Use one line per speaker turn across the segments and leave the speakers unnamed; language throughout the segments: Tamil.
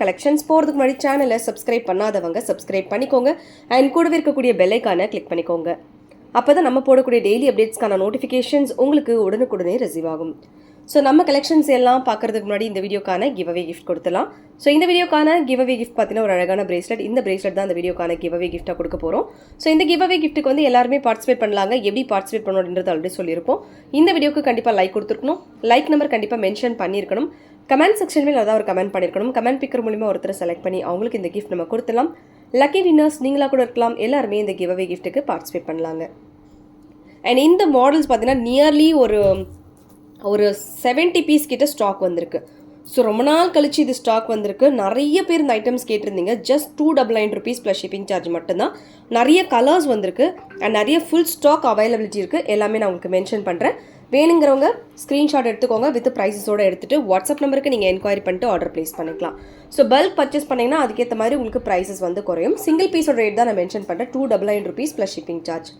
கலெக்ஷன்ஸ் போகிறதுக்கு முன்னாடி சேனலை சப்ஸ்கிரைப் பண்ணாதவங்க சப்ஸ்கிரைப் பண்ணிக்கோங்க. அண்ட் கூடவே இருக்கக்கூடிய பெல்லைக்கான கிளிக் பண்ணிக்கோங்க. அப்போ தான் நம்ம போடக்கூடிய டெய்லி அப்டேட்ஸ்க்கான நோட்டிஃபிகேஷன்ஸ் உங்களுக்கு உடனுக்குடனே ரிசீவ் ஆகும். ஸோ நம்ம கலெக்ஷன்ஸ் எல்லாம் பார்க்குறதுக்கு முன்னாடி இந்த வீடியோக்கான கிவ்அவே கிஃப்ட் கொடுத்துலாம் ஸோ இந்த வீடியோக்கான கிவ்அவே கிஃப்ட் பார்த்தீங்கன்னா ஒரு அழகான பிரேஸ்லெட் இந்த பிரேஸ்லெட் தான் இந்த வீடியோக்கான கிவ்அவே கிஃப்ட்டாக கொடுக்க போகிறோம் ஸோ இந்த கிவ்அவே கிஃப்ட்டுக்கு வந்து எல்லாருமே பார்ட்டிசிபேட் பண்ணலாங்க. எப்படி பார்ட்டிசிபேட் பண்ணணுன்றது ஆல்ரெடி சொல்லியிருப்போம். இந்த வீடியோக்கு கண்டிப்பாக லைக் கொடுத்துருக்கணும். லைக் நம்பர் கண்டிப்பாக மென்ஷன் பண்ணியிருக்கணும். கமெண்ட் செக்ஷனில் ஏதாவது ஒரு கமெண்ட் பண்ணியிருக்கணும். கமெண்ட் பிக்கர் மூலிமா ஒருத்தர் செலக்ட் பண்ணி அவங்களுக்கு இந்த கிஃப்ட் நம்ம கொடுத்துலாம் லக்கி வின்னர்ஸ் நீங்களாக கூட இருக்கலாம். எல்லாருமே இந்த கிவ் அவே கிஃப்ட்டுக்கு பார்ட்டிசிபேட் பண்ணலாங்க. அண்ட் இந்த மாடல்ஸ் பார்த்தீங்கன்னா நியர்லி ஒரு ஒரு செவன்ட்டி பீஸ் கிட்ட ஸ்டாக் வந்திருக்கு. ஸோ ரொம்ப நாள் கழிச்சு இது ஸ்டாக் வந்திருக்கு. நிறைய பேர் இந்த ஐட்டம்ஸ் கேட்டிருந்தீங்க. Just two double nine rupees plus shipping charge மட்டும்தான். நிறைய கலர்ஸ் வந்திருக்கு. அண்ட் நிறைய ஃபுல் ஸ்டாக் அவைலபிலிட்டி இருக்குது எல்லாமே நான் உங்களுக்கு மென்ஷன் பண்ணுறேன் வேணுங்கிறவங்க ஸ்க்ரீன்ஷாட் எடுத்துக்கோங்க வித் ப்ரைஸஸோட எடுத்துகிட்டு வாட்ஸ்அப் நம்பருக்கு நீங்கள் என்கொயரி பண்ணிட்டு ஆர்டர் ப்ளேஸ் பண்ணிக்கலாம். ஸோ பல்க் பர்ச்சேஸ் பண்ணிங்கன்னா அதுக்கேற்ற மாதிரி உங்களுக்கு ப்ரைஸஸ் வந்து குறையும். சிங்கிள் பீஸோட ரேட் தான் நான் மென்ஷன் பண்ணுறேன் two double nine rupees plus shipping charge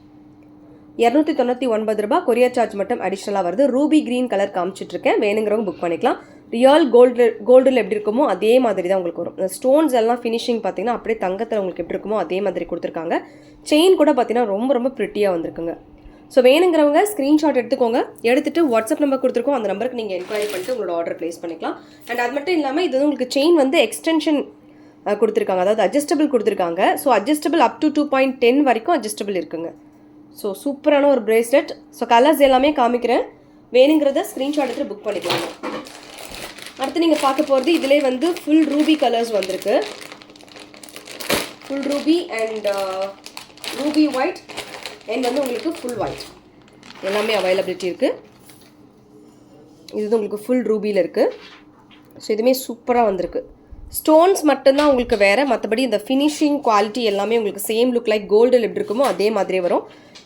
இரநூத்தி தொண்ணூற்றி ஒன்பது ரூபாய் கொரியர் சார்ஜ் மட்டும் அடிஷ்னலாக வருது. ரூபி க்ரீன் கலர் காமிச்சிட்டு இருக்கேன். வேணுங்கிறவங்க புக் பண்ணிக்கலாம். ரியல் கோல்டு கோல்டில் எப்படி இருக்குமோ அதே மாதிரி தான் உங்களுக்கு வரும். இந்த ஸ்டோன்ஸ் எல்லாம் ஃபினிஷிங் பார்த்தீங்கன்னா அப்படியே தங்கத்தில் உங்களுக்கு எப்படி இருக்குமோ அதே மாதிரி கொடுத்துருக்காங்க. செயின் கூட பார்த்தீங்கன்னா ரொம்ப ரொம்ப ப்ரிட்டியாக வந்திருக்குங்க. ஸோ வேணுங்கிறவங்க ஸ்க்ரீன்ஷாட் எடுத்துக்கோங்க. எடுத்துட்டு வாட்ஸ்அப் நம்பர் கொடுத்துருக்கோம். அந்த நம்பருக்கு நீங்கள் என்கொயரி பண்ணிட்டு உங்களோட ஆர்டர் ப்ளேஸ் பண்ணிக்கலாம். அண்ட் அது மட்டும் இல்லாமல் இது வந்து உங்களுக்கு செயின் வந்து எக்ஸ்டென்ஷன் கொடுத்துருக்காங்க. அதாவது அட்ஜஸ்டபிள் கொடுத்துருக்காங்க. So adjustable up to two point ten வரைக்கும் அட்ஜஸ்டபிள் இருக்குங்க. ஸோ சூப்பரான ஒரு ப்ரேஸ்லெட் ஸோ கலர்ஸ் எல்லாமே காமிக்கிறேன். வேணுங்கிறத ஸ்க்ரீன்ஷாட் எடுத்து புக் பண்ணிக்கலாம் அடுத்து நீங்கள் பார்க்க போகிறது இதிலே வந்து ஃபுல் ரூபி கலர்ஸ் வந்திருக்கு. Full ruby and ruby white and வந்து உங்களுக்கு ஃபுல் ஒயிட் எல்லாமே அவைலபிலிட்டி இருக்குது இது வந்து உங்களுக்கு ஃபுல் ரூபியில் இருக்குது ஸோ இதுவுமே சூப்பராக வந்திருக்கு. ஸ்டோன்ஸ் மட்டும்தான் உங்களுக்கு வேறு. மற்றபடி இந்த ஃபினிஷிங் குவாலிட்டி எல்லாமே உங்களுக்கு சேம் லுக் லைக் கோல்டில் எப்படி இருக்குமோ அதே மாதிரியே வரும்.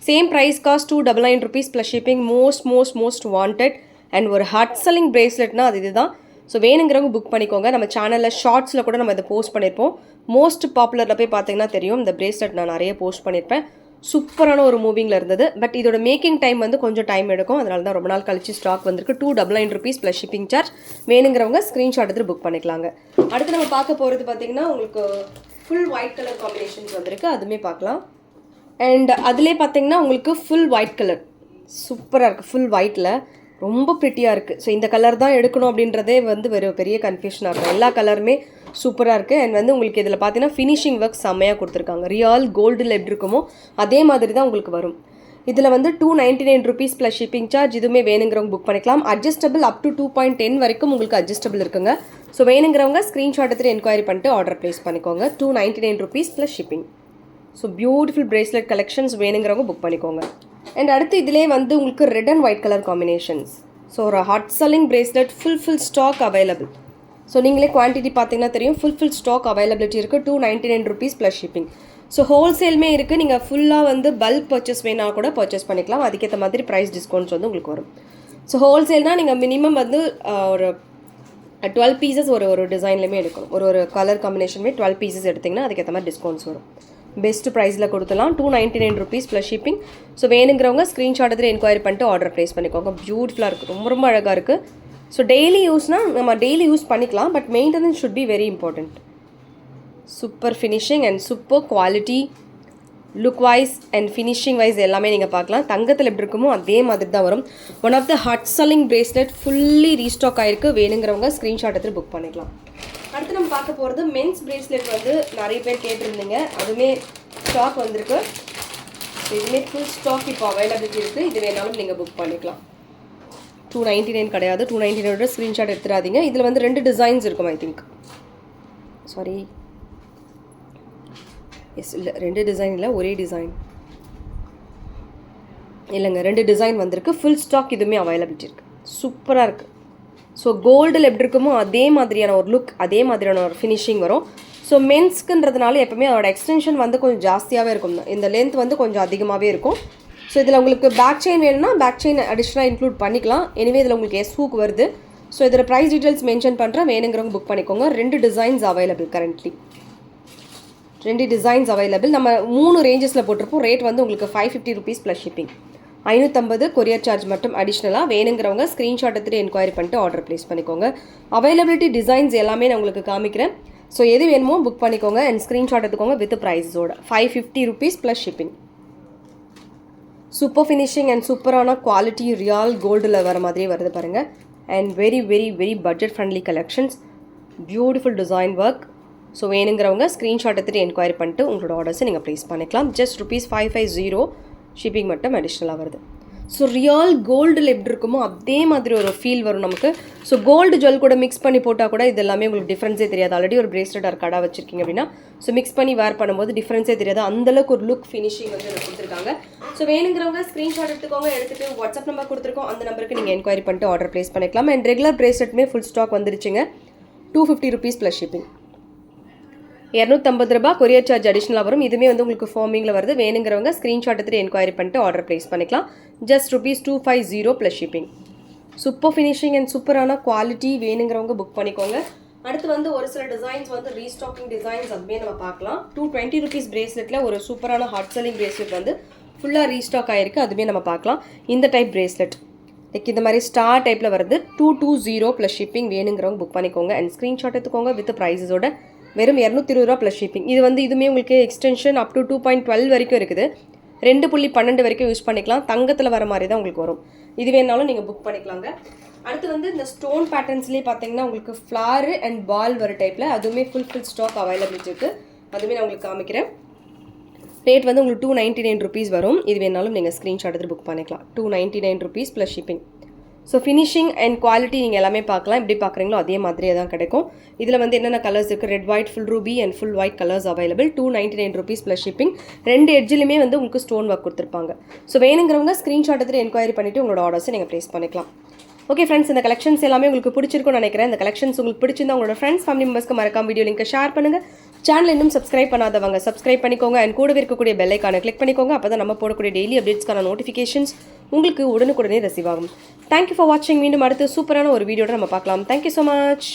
Same price cost two double nine rupees plus shipping most most most wanted and ஒரு ஹட் செல்லிங் ப்ரேஸ்லெட்னா அது இதுதான். ஸோ வேணுங்கிறவங்க புக் பண்ணிக்கோங்க. நம்ம சேனலில் ஷார்ட்ஸில் கூட நம்ம இதை போஸ்ட் பண்ணியிருப்போம். மோஸ்ட் பாப்புலரில் போய் பார்த்தீங்கன்னா தெரியும். இந்த ப்ரேஸ்லெட் நான் நிறைய போஸ்ட் பண்ணியிருப்பேன். சூப்பரான ஒரு மூவிங்கில் இருந்தது. பட் இதோட மேக்கிங் டைம் வந்து கொஞ்சம் டைம் எடுக்கும். அதனால தான் ரொம்ப நாள் கழிச்சு ஸ்டாக் வந்திருக்கு. Two double nine rupees plus shipping charge வேணுங்கிறவங்க ஸ்க்ரீன்ஷாட் எடுத்து புக் பண்ணிக்கலாங்க. அடுத்து நம்ம பார்க்க போகிறது பார்த்தீங்கன்னா உங்களுக்கு ஃபுல் ஒயிட் கலர் காம்பினேஷன்ஸ் வந்திருக்கு. அதுவுமே பார்க்கலாம். அண்ட் அதிலே பார்த்தீங்கன்னா உங்களுக்கு ஃபுல் ஒயிட் கலர் சூப்பராக இருக்குது ஃபுல் ஒயிட்டில் ரொம்ப ப்ரிட்டியாக இருக்குது ஸோ இந்த கலர் தான் எடுக்கணும் அப்படின்றதே வந்து வெறும் பெரிய கன்ஃபியூஷனாக இருக்கும். எல்லா கலருமே சூப்பராக இருக்குது அண்ட் வந்து உங்களுக்கு இதில் பார்த்தீங்கன்னா ஃபினிஷிங் ஒர்க் செம்மையாக கொடுத்துருக்காங்க. ரியல் கோல்டில் எப்படி இருக்குமோ அதே மாதிரி தான் உங்களுக்கு வரும். இதில் வந்து two ninety nine rupees plus shipping charge இதுவுமே வேணுங்கிறவங்க புக் பண்ணிக்கலாம். Adjustable up to two point ten வரைக்கும் உங்களுக்கு அட்ஜஸ்டபிள் இருக்குங்க. ஸோ வேணுங்கிறவங்க ஸ்க்ரீன்ஷாட் எடுத்துகிட்டு என்கொயரி பண்ணிட்டு ஆர்டர் ப்ளேஸ் பண்ணிக்கோங்க. Two ninety nine rupees plus shipping so beautiful bracelet collections வேணுங்கிறவங்க புக் பண்ணிக்கோங்க. அண்ட் அடுத்து இதிலே வந்து உங்களுக்கு red and white colour combinations so ஒரு hot selling bracelet full full stock available so நீங்களே குவான்டிட்டி பார்த்தீங்கன்னா தெரியும். ஃபுல் ஃபுல் ஸ்டாக் அவைலபிலிட்டி இருக்குது two ninety nine rupees plus shipping so ஹோல்சேலுமே இருக்குது நீங்கள் ஃபுல்லாக வந்து பல்க் பர்ச்சேஸ் வேணால் கூட பர்ச்சேஸ் பண்ணிக்கலாம். அதுக்கேற்ற மாதிரி ப்ரைஸ் டிஸ்கவுண்ட்ஸ் வந்து உங்களுக்கு வரும். ஸோ ஹோல்சேல்னால் நீங்கள் மினிமம் வந்து ஒரு டுவெல் பீசஸ் ஒரு ஒரு டிசைன்லையுமே எடுக்கணும். ஒரு ஒரு கலர் காம்பினேஷனுமே டுவெல் பீசஸ் எடுத்திங்கன்னா அதுக்கேற்ற மாதிரி டிஸ்கவுண்ட்ஸ் வரும். பெஸ்ட் ப்ரைஸில் கொடுத்துலாம் two ninety nine rupees plus shipping so வேணுங்கிறவங்க ஸ்க்ரீன்ஷாட் எடுத்து என்கொயரி பண்ணிட்டு ஆர்டர் ப்ளேஸ் பண்ணிக்கோங்க. பியூட்டிஃபுல்லாக இருக்குது ரொம்ப ரொம்ப அழகாக இருக்குது ஸோ டெய்லி யூஸ்னால் நம்ம டெய்லி யூஸ் பண்ணிக்கலாம் but maintenance should be very important super finishing and super quality look wise and finishing wise எல்லாமே நீங்கள் பார்க்கலாம். தங்கத்தில் எப்படி இருக்குமோ அதே மாதிரி தான் வரும். One of the hot selling bracelet fully restock ஆகிருக்கு வேணுங்கிறவங்க ஸ்க்ரீன்ஷாட் எடுத்து புக் பண்ணிக்கலாம். அடுத்து நம்ம பார்க்க போகிறது மென்ஸ் பிரேஸ்லெட் வந்து நிறைய பேர் கேட்டிருந்தீங்க. அதுவுமே ஸ்டாக் வந்திருக்கு. இதுவுமே ஃபுல் ஸ்டாக் இப்போ அவைலபிலிட்டி இருக்குது இது வேணாலும் நீங்கள் புக் பண்ணிக்கலாம். டூ நைன்ட்டி நைன் கிடையாது. டூ நைன்ட்டி நைனோட ஸ்க்ரீன்ஷாட் எடுத்துடாதீங்க. இதில் வந்து ரெண்டு டிசைன்ஸ் இருக்கும் ஐ திங்க் சாரி எஸ் இல்லை ரெண்டு டிசைன் இல்லை ஒரே டிசைன் இல்லைங்க ரெண்டு டிசைன் வந்திருக்கு. ஃபுல் ஸ்டாக் இதுவுமே அவைலபிலிட்டி இருக்குது சூப்பராக இருக்குது ஸோ கோல்டில் எப்படி இருக்குமோ அதே மாதிரியான ஒரு லுக் அதே மாதிரியான ஒரு ஃபினிஷிங் வரும். ஸோ மென்ஸ்க்குன்றதுனால எப்பவுமே அதோட எக்ஸ்டென்ஷன் வந்து கொஞ்சம் ஜாஸ்தியாகவே இருக்கும். இந்த லென்த் வந்து கொஞ்சம் அதிகமாகவே இருக்கும். ஸோ இதில் உங்களுக்கு பேக் செயின் வேணும்னா பேக் செயின் அடிஷ்னலாக இன்க்ளூட் பண்ணிக்கலாம். எனிவே இதில் உங்களுக்கு எஸ் ஹூக் வருது. ஸோ இதில் ப்ரைஸ் டீட்டெயில்ஸ் மென்ஷன் பண்ணுறேன் வேணுங்கிறவங்க புக் பண்ணிக்கோங்க. ரெண்டு டிசைன்ஸ் அவைலபிள் கரண்ட்லி ரெண்டு டிசைன்ஸ் அவைலபிள் நம்ம மூணு ரேஞ்சஸில் போட்டிருப்போம். ரேட் வந்து உங்களுக்கு five fifty rupees plus shipping ஐநூற்றம்பது கொரியர் சார்ஜ் மட்டும் அடிஷ்னலாக வேணுங்கிறவங்க ஸ்க்ரீன்ஷாட் எடுத்துகிட்டு என்கொயரி பண்ணிட்டு ஆர்டர் ப்ளேஸ் பண்ணிக்கோங்க. அவைலபிலிட்டி டிசைன்ஸ் எல்லாமே நான் உங்களுக்கு காமிக்கிறேன். ஸோ எது வேணுமோ புக் பண்ணிக்கோங்க அண்ட் ஸ்க்ரீன்ஷாட் எடுத்துக்கோங்க with ப்ரைஸோட five fifty rupees plus shipping super finishing and சூப்பரான குவாலிட்டி ரியால் கோல்டில் வர மாதிரியே வருது பாருங்கள் and very very very budget friendly collections beautiful design work so வேணுங்கிறவங்க ஸ்க்ரீன்ஷாட் எடுத்துகிட்டு என்கொயரி பண்ணிட்டு உங்களோட ஆர்டர்ஸை நீங்கள் ப்ளேஸ் பண்ணிக்கலாம். Just rupees five five zero shipping மட்டும் அடிஷ்னலாக வருது. ஸோ ரியல் கோல்டில் எப்படி இருக்குமோ அதே மாதிரி ஒரு ஃபீல் வரும் நமக்கு. ஸோ கோல்டு ஜுவல் கூட மிக்ஸ் பண்ணி போட்டால் கூட இது எல்லாமே உங்களுக்கு டிஃப்ரென்ஸே தெரியாது. ஆல்ரெடி ஒரு பிரேஸ்லெட் ஒரு கடை வச்சிருக்கீங்க அப்படின்னா. ஸோ மிக்ஸ் பண்ணி வேர் பண்ணும்போது டிஃப்ரென்ஸே தெரியாது. அந்தளவுக்கு ஒரு லுக் ஃபினிஷிங் வந்து எனக்கு கொடுத்துருக்காங்க. ஸோ வேணுங்கிறவங்க ஸ்க்ரீன்ஷாட் எடுத்துக்கோங்க எடுத்துகிட்டு வாட்ஸ்அப் நம்பர் கொடுத்துருக்கோம். அந்த நம்பருக்கு நீங்கள் என்கொயரி பண்ணிட்டு ஆர்டர் ப்ளேஸ் பண்ணிக்கலாம். அண்ட் ரெகுலர் பிரேஸ்லெட்டுமே ஃபுல் ஸ்டாக் வந்துருச்சுங்க. Two fifty rupees plus shipping இரநூத்தம்பது ரூபா கொரியர் சார்ஜ் அடிஷ்னலாக வரும். இதுவுமே வந்து உங்களுக்கு ஃபார்மிங்கில் வருது. வேணுங்கிறவங்க ஸ்க்ரீன்ஷாட் எடுத்துகிட்டு என்கொயரி பண்ணிட்டு ஆர்டர் ப்ளேஸ் பண்ணிக்கலாம். Just rupees two five zero plus shipping super finishing and சூப்பரான குவாலிட்டி வேணுங்கிறவங்க புக் பண்ணிக்கோங்க. அடுத்து வந்து ஒரு சில டிசைன்ஸ் வந்து ரீஸ்டாக்கிங் டிசைன்ஸ் அப்படியே நம்ம பார்க்கலாம். டூ டுவெண்ட்டி ருபீஸ் பிரேஸ்லெட்டில் ஒரு சூப்பரான ஹாட் செல்லிங் பிரேஸ்லெட் வந்து ஃபுல்லாக ரீஸ்டாக் ஆகிருக்கு அதுவே நம்ம பார்க்கலாம். இந்த டைப் பிரேஸ்லெட் லைக் இந்த மாதிரி ஸ்டார் டைப்பில் வருது. Two two zero plus shipping வேணுங்கிறவங்க புக் பண்ணிக்கோங்க. அண்ட் ஸ்க்ரீன்ஷாட் எடுத்துக்கோங்க வித் ப்ரைஸஸோட வெறும் இரநூத்தி இருபது ரூபா ப்ளஸ் ஷிப்பிங் இது வந்து இதுவுமே உங்களுக்கு extension up to two point twelve வரைக்கும் இருக்குது. ரெண்டு புள்ளி பன்னெண்டு வரைக்கும் யூஸ் பண்ணிக்கலாம். தங்கத்தில் வர மாதிரி தான் உங்களுக்கு வரும். இது வேணாலும் நீங்கள் புக் பண்ணிக்கலாங்க. அடுத்து வந்து இந்த ஸ்டோன் பேட்டர்ன்ஸ்லேயே பார்த்தீங்கன்னா உங்களுக்கு ஃப்ளாரு அண்ட் பால் வர டைப்பில் அதுவுமே ஃபுல் ஃபுல் ஸ்டாக் அவைலபிலிட்டி இருக்குது அதுவுமே நான் உங்களுக்கு காமிக்கிறேன். ரேட் வந்து உங்களுக்கு டூ நைன்ட்டி நைன் ருபீஸ் வரும். இது வேணாலும் நீங்கள் ஸ்க்ரீன்ஷாட் எடுத்து புக் பண்ணிக்கலாம். Two ninety nine rupees plus shipping so finishing and quality நீங்கள் எல்லாமே பார்க்கலாம். எப்படி பார்க்குறீங்களோ அதே மாதிரியே தான் கிடைக்கும். இதில் வந்து என்னென்ன கலர்ஸ் இருக்குது red white full ruby and full white colours available two ninety nine rupees plus shipping ரெண்டு எட்ஜிலுமே வந்து உங்களுக்கு ஸ்டோன் ஒர்க் கொடுத்துருப்பாங்க. ஸோ வேணுங்கிறவங்க ஸ்க்ரீன்ஷாட் எடுத்து என்கொயரி பண்ணிவிட்டு உங்களோட ஆர்டர்ஸை நீங்கள் ப்ளேஸ் பண்ணிக்கலாம். ஓகே ஃப்ரெண்ட்ஸ் இந்த கலெக்ஷன்ஸ் எல்லாமே உங்களுக்கு பிடிச்சிருக்கும்னு நினைக்கிறேன். இந்த கலெக்ஷன்ஸ் உங்களுக்கு பிடிச்சிருந்தா உங்களோட ஃப்ரெண்ட்ஸ் ஃபேமிலி மெம்பர்ஸ்க்கு மறக்காம வீடியோ லிங்க் ஷேர் பண்ணுங்கள் சேனல் இன்னும் சப்ஸ்கிரைப் பண்ணாதவங்க சப்ஸ்கிரைப் பண்ணிக்கோங்க. அண்ட் கூடவே இருக்கக்கூடிய பெல்லைக்கான கிளிக் பண்ணிக்கோங்க. அப்போ தான் நம்ம போடக்கூடிய டெய்லி அப்டேட்ஸ்க்கான நோட்டிஃபிகேஷன்ஸ் உங்களுக்கு உடனுக்குடனே ரிசீவ் ஆகும். தேங்க்யூ ஃபார் வாட்சிங் மீண்டும் அடுத்து சூப்பரான ஒரு வீடியோட நம்ம பார்க்கலாம். Thank you so much